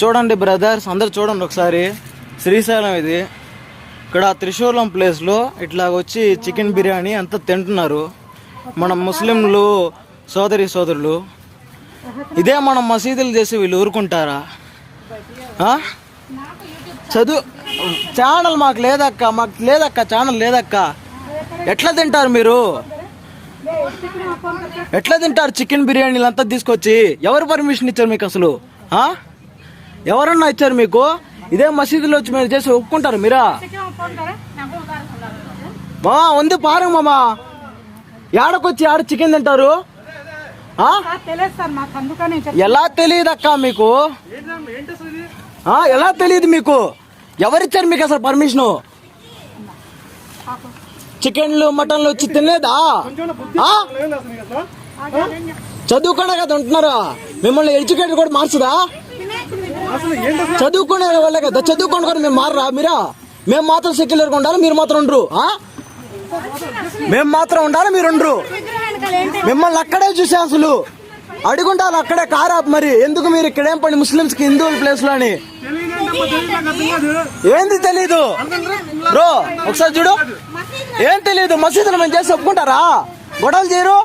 చూడండి బ్రదర్స్ అందరు చూడండి ఒకసారి. శ్రీశైలం ఇది. ఇక్కడ త్రిశూలం ప్లేస్లో ఇట్లా వచ్చి చికెన్ బిర్యానీ అంతా తింటున్నారు. మన ముస్లింలు సోదరి సోదరులు. ఇదే మనం మసీదులు చేసి వీళ్ళు ఊరుకుంటారా? చదువు ఛానల్ మాకు లేదక్క మాకు లేదక్క ఛానల్ లేదక్క. ఎట్లా తింటారు మీరు? ఎట్లా తింటారు చికెన్ బిర్యానీలు అంతా తీసుకొచ్చి? ఎవరు పర్మిషన్ ఇచ్చారు మీకు అసలు? ఎవరన్నా ఇచ్చారు మీకు? ఇదే మసీదులో వచ్చి మీరు చేసి ఒప్పుకుంటారు మీరా? మా ఉంది పారు మామా. ఏడకొచ్చి ఆడ చికెన్ తింటారు? ఎలా తెలియదు అక్క మీకు ఎలా తెలియదు మీకు? ఎవరిచ్చారు మీకు అసలు పర్మిషన్? చికెన్లు మటన్లు వచ్చి తినలేదా? ఆ? కదా ఉంటున్నారా? మిమ్మల్ని ఎడ్యుకేటర్ కూడా మార్చదా చదువుకునే వాళ్ళే కదా చదువుకోండి కూడా మేము మారరా? మీరా? మేము మాత్రం సెక్యులర్గా ఉండాలి మీరు మాత్రం ఉండరు? మేము మాత్రం ఉండాలి మీరు ఉండరు. మిమ్మల్ని అక్కడే చూసా అసలు. అడుగుంటారు అక్కడే కారా మరి. ఎందుకు మీరు ఇక్కడేం పని? ముస్లిమ్స్కి హిందువుల ప్లేస్లో అని. ఏంది తెలీదు? బ్రో ఒకసారి చూడు. ఏం తెలీదు? మసీదులు మేము చేసి ఒప్పుకుంటారా? గొడవలు చేయరు?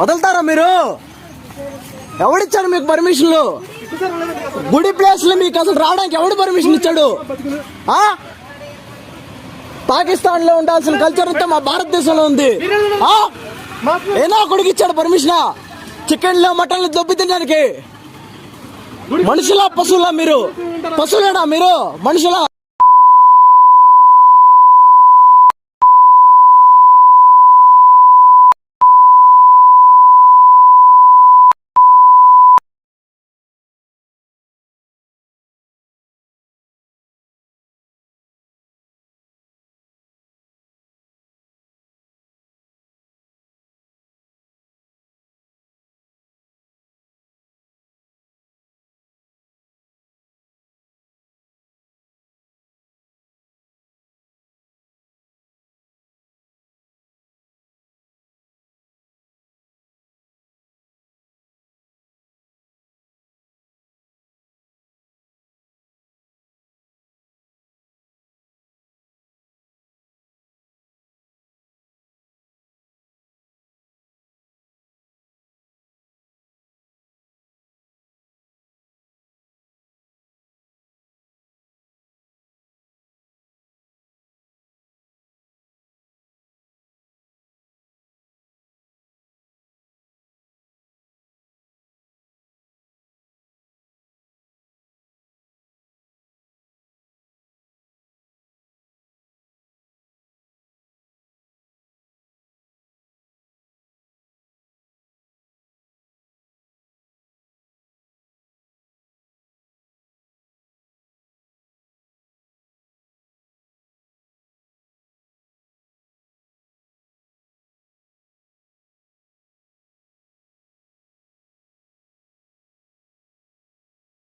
వదులుతారా మీరు? ఎవడిచ్చాడు మీకు పర్మిషన్లు? గుడి ప్లేస్లో మీకు అసలు రావడానికి ఎవడు పర్మిషన్ ఇచ్చాడు? పాకిస్తాన్లో ఉండాల్సిన కల్చర్ అంతా మా భారతదేశంలో ఉంది. ఆ? ఏనా కొడుకు ఇచ్చాడు పర్మిషన్ చికెన్లో మటన్లు దొబ్బి తినడానికి? మనుషులా పశువులా మీరు? పశువులేనా మీరు? మనుషులా?